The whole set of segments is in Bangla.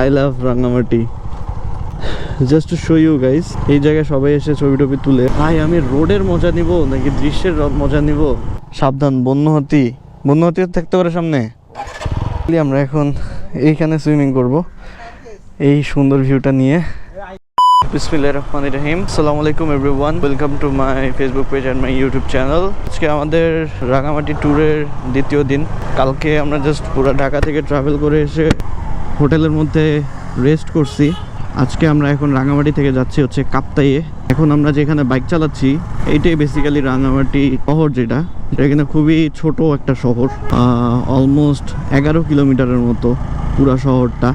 I love Rangamati just to show you guys এই জায়গায় সবাই এসে ছবি টবি তুলে। ভাই, আমি রোডের মজা নিব নাকি দৃশ্যের মজা নিব? সাবধান বন্য হাতি বন্য হাতি থাকতে পারে সামনে। আমরা এখন এইখানে সুইমিং করব। এই সুন্দর ভিউটা নিয়ে। রহমানির রহিম। আসসালামু আলাইকুম everyone welcome to my Facebook page and my YouTube channel আজকে আমাদের রাঙামাটি ট্যুরের দ্বিতীয় দিন। কালকে আমরা জাস্ট পুরো ঢাকা থেকে ট্রাভেল করে এসে হোটেলের মধ্যে রেস্ট করছি। আজকে আমরা এখন রাঙামাটি থেকে যাচ্ছি হচ্ছে কাপ্তাইয়ে। এখন আমরা যেখানে বাইক চালাচ্ছি, এইটাই বেসিক্যালি রাঙামাটি শহর যেটা। কিন্তু খুবই ছোট একটা শহর অলমোস্ট এগারো কিলোমিটারের মতো পুরা শহরটা।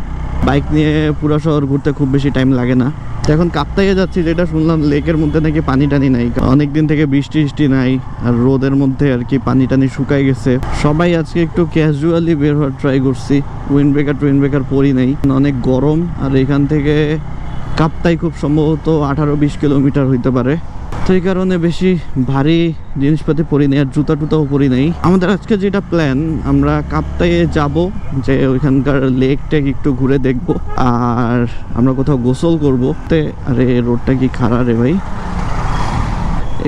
বাইক নিয়ে পুরো শহর ঘুরতে খুব বেশি টাইম লাগে না। তো এখন কাপ্তাইয়ে যাচ্ছি, যেটা শুনলাম লেকের মধ্যে নাকি পানি টানি নাই। অনেক দিন থেকে বৃষ্টি বৃষ্টি নাই, আর রোদের মধ্যে আর কি পানি টানি শুকাই গেছে। সবাই আজকে একটু ক্যাজুয়ালি বের হওয়ার ট্রাই করছি। উইন্ড ব্রেকার টুইন ব্রেকার পরি নাই। অনেক গরম, আর এখান থেকে কাপ্তাই খুব সম্ভবত আঠারো বিশ কিলোমিটার হইতে পারে। তো এই কারণে বেশি ভারী জিনিসপাতি পরি নেই আর জুতা টুতাও পরি নেই। আমাদের আজকে যেটা প্ল্যান আমরা কাপ্তাইয়ে যাব, যে ওইখানকার লেক টেক একটু ঘুরে দেখব, আর আমরা কোথাও গোসল করব। তে, আরে রোডটা কি খারাপ রে ভাই?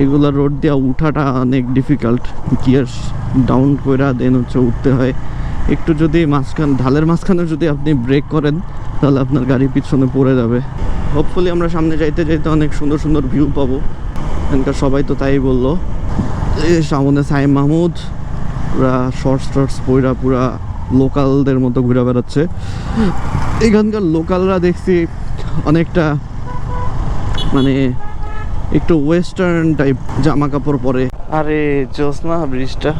এগুলা রোড দিয়া উঠাটা অনেক ডিফিকাল্ট গিয়ার ডাউন কইরা দেন হচ্ছে উঠতে হয়। একটু যদি মাঝখান, ঢালের মাঝখানে যদি আপনি ব্রেক করেন, তাহলে আপনার গাড়ি পিছনে পড়ে যাবে। হোপফুলি আমরা সামনে যাইতে যাইতে অনেক সুন্দর সুন্দর ভিউ পাবো। এখানকার সবাই তো তাই বলল। সামনে সাইম মাহমুদ, পুরা শর্টস টর্টস পইরা পুরা লোকালদের মতো ঘুরে বেড়াচ্ছে। এখানকার লোকালরা দেখছি অনেকটা মানে একটু ওয়েস্টার্ন টাইপ জামা কাপড় পরে। আরে জোসনা ব্রিজটা।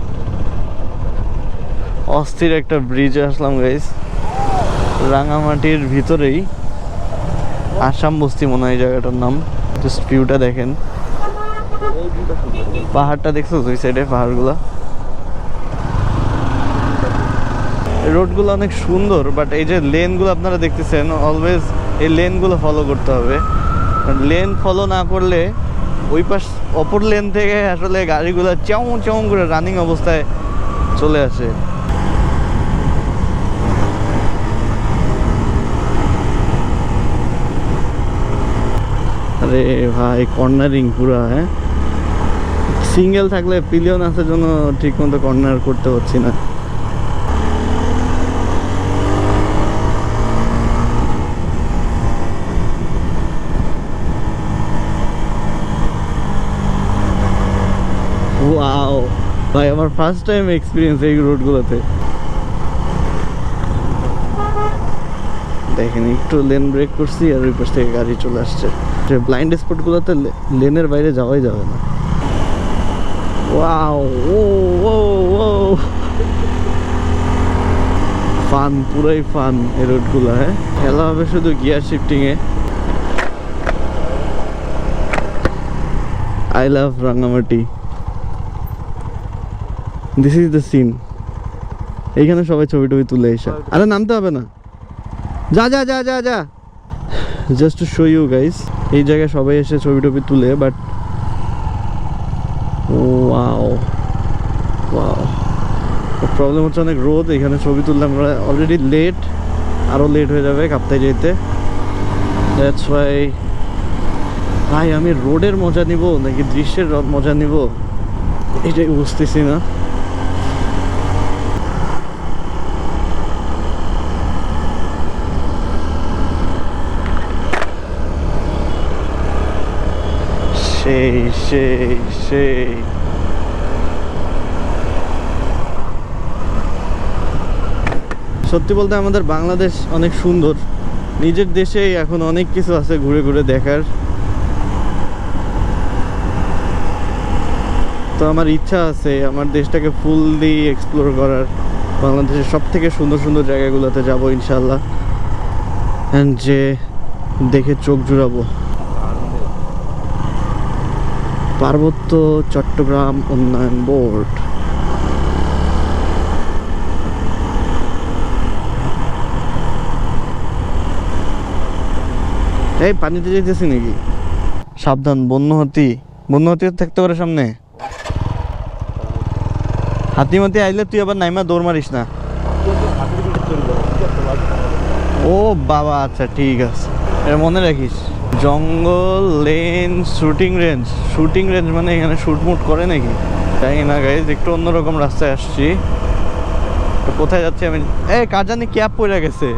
অস্থির একটা ব্রিজে আসলাম গাইস রাঙামাটির ভিতরেই আসাম বস্তি মনে হয় জায়গাটার নাম। জাস্ট ভিউটা দেখেন। পাহাড়টা দেখছ? ওই সাইডে পাহাড়গুলো। রোডগুলো অনেক সুন্দর বাট এই যে লেনগুলো আপনারা দেখতেছেন অলওয়েজ এই লেনগুলো ফলো করতে হবে। লেন ফলো না করলে ওই পাশ, অপর লেন থেকে আসলে গাড়িগুলো চাউ চাউ করে রানিং অবস্থায় চলে আসে। আরে ভাই কর্নারিং পুরা হ্যাঁ? সিঙ্গেল থাকলে পিলিয়ন আসার জন্য ঠিক মতো কর্নার করতে পারছি না। ভাই, আমার ফার্স্ট টাইম এক্সপিরিয়েন্স এই রোডগুলোতে দেখেন, একটু লেন ব্রেক করছি আর ওই পাশ থেকে গাড়ি চলে আসছে। ব্লাইন্ড স্পটগুলোতে লেনের বাইরে যাওয়াই যাবে না। ওয়াও ও ও ও ফান পুরাই ফান এই রোডগুলো হ্যাঁ? খেলা হবে শুধু gear শিফটিংয়ে I love Rangamati this is the scene এইখানে সবাই ছবি টবি তুলে এসে। আরে নামতে হবে না। যা যা যা যা যা। Just to show you guys এই জায়গায় সবাই এসে ছবি টবি তুলে বাট ওয়াও ওয়াও প্রবলেম হচ্ছে অনেক রোদ, এখানে ছবি তুললাম, আমরা অলরেডি লেট আরও লেট হয়ে যাবে কাপ্তায় যেতে। দ্যাটস ওয়াই ভাই, আমি রোডের মজা নিব নাকি দৃশ্যের মজা নিব? এটাই বুঝতেছি না। সেই সেই সেই। সত্যি বলতে আমাদের বাংলাদেশ অনেক সুন্দর। নিজের দেশেই এখন অনেক কিছু আছে ঘুরে ঘুরে দেখার। তো আমার ইচ্ছা আছে আমার দেশটাকে ফুললি এক্সপ্লোর করার। বাংলাদেশের সব থেকে সুন্দর সুন্দর জায়গাগুলোতে যাব ইনশাল্লাহ অ্যান্ড যে দেখে চোখ জুড়াবো। পার্বত্য চট্টগ্রাম উন্নয়ন বোর্ড এই, পানিতে যেতেছি নাকি? সাবধান বন্য হাতি বন্য হাতি থাকতে পারে সামনে। হাতি মাতি আইলে তুই আবার নাইমা দৌড় মারিস না। ও বাবা আচ্ছা ঠিক আছে। এটা মনে রাখিস, jungle lane shooting range. Shooting range মানে এখানে শুট মুট করে নাকি? তাই না গাইজ একটু অন্যরকম রাস্তায় আসছি। কোথায় যাচ্ছি আমি? এই, কার জানি ক্যাপ পরে গেছে।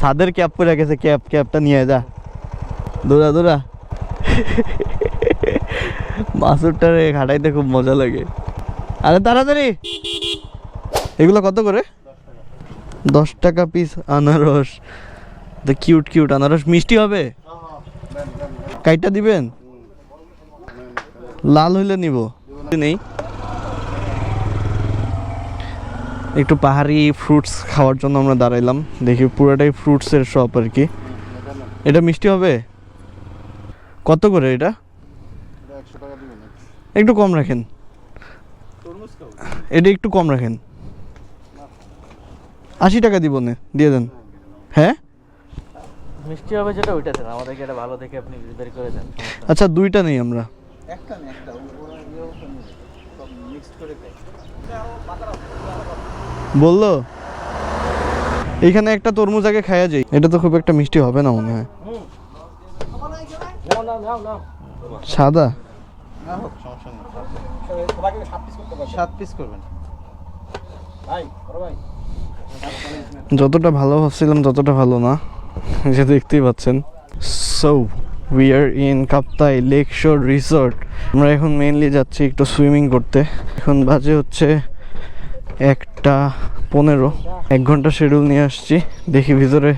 সাদের ক্যাপ পরে গেছে, ক্যাপ, ক্যাপটা নিয়ে যা। দৌড়া দৌড়া। মাসুরটারে ঘাটাইতে খুব মজা লাগে। আরে তাড়াতাড়ি। এগুলো কত করে? দশ টাকা পিস আনারস। দ্য কিউট কিউট আনারস। মিষ্টি হবে? কাইটা দিবেন? লাল হইলে নিব। নেই। একটু পাহাড়ি ফ্রুটস খাওয়ার জন্য আমরা দাঁড়াইলাম। দেখি পুরোটাই ফ্রুটসের শপ আর কি। এটা মিষ্টি হবে? কত করে এটা? একটু কম রাখেন। এটা একটু কম রাখেন। আশি টাকা দিব নে দিয়ে দেন। হ্যাঁ? মিষ্টি হবে যেটা ওইটা দেন। আমাদেরকে এটা ভালো দেখে আপনি বের করে দেন আচ্ছা দুইটা নেই আমরা। একটা না একটা। মিক্সড করে দেয় বলল? এখানে একটা তরমুজ আগে খাওয়া যায় এটা তো খুব একটা মিষ্টি হবে না মনে হয়। সাদা? যতটা ভালো ভাবছিলাম, ততটা ভালো না। যে দেখতেই পাচ্ছেন। So we are in Kaptai lake shore resort আমরা এখন মেইনলি যাচ্ছি একটু সুইমিং করতে। এখন বাজে হচ্ছে একটা পনেরো। এক ঘণ্টা শিডিউল নিয়ে আসছি। দেখি ভিতরে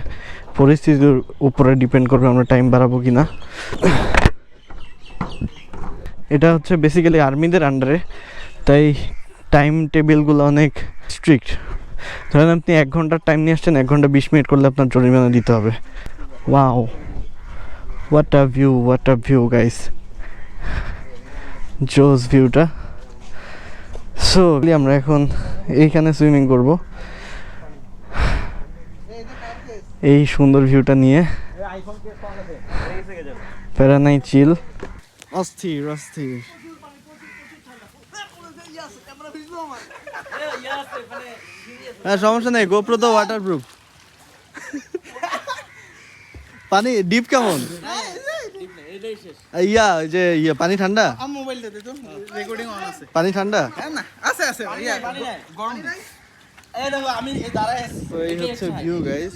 পরিস্থিতির উপরে ডিপেন্ড করবে আমরা টাইম বাড়াবো কি না এটা হচ্ছে বেসিক্যালি আর্মিদের আন্ডারে তাই টাইম টেবিলগুলো অনেক স্ট্রিক্ট ধরেন আপনি এক ঘণ্টার টাইম নিয়ে আসছেন, এক ঘণ্টা বিশ মিনিট করলে আপনার জরিমানা দিতে হবে। Wow what a view what a view guys জোস ভিউটা সো আমরা এখন এইখানে সুইমিং করব। এই সুন্দর ভিউটা নিয়ে। প্যারা নাই চিল অস্থির অস্থির। হ্যাঁ সমস্যা নেই গোপ্রো তো ওয়াটার প্রুফ পানি ডিপ কেমন? ইয়া ওই যে ইয়া পানি ঠান্ডা আম মোবাইল দে তো। রেকর্ডিং অন আছে। পানি ঠান্ডা হ্যাঁ না আছে আছে। ইয়া গরম। এই দেখো আমি দাঁড়ায় আছি। এই হচ্ছে ভিউ গাইস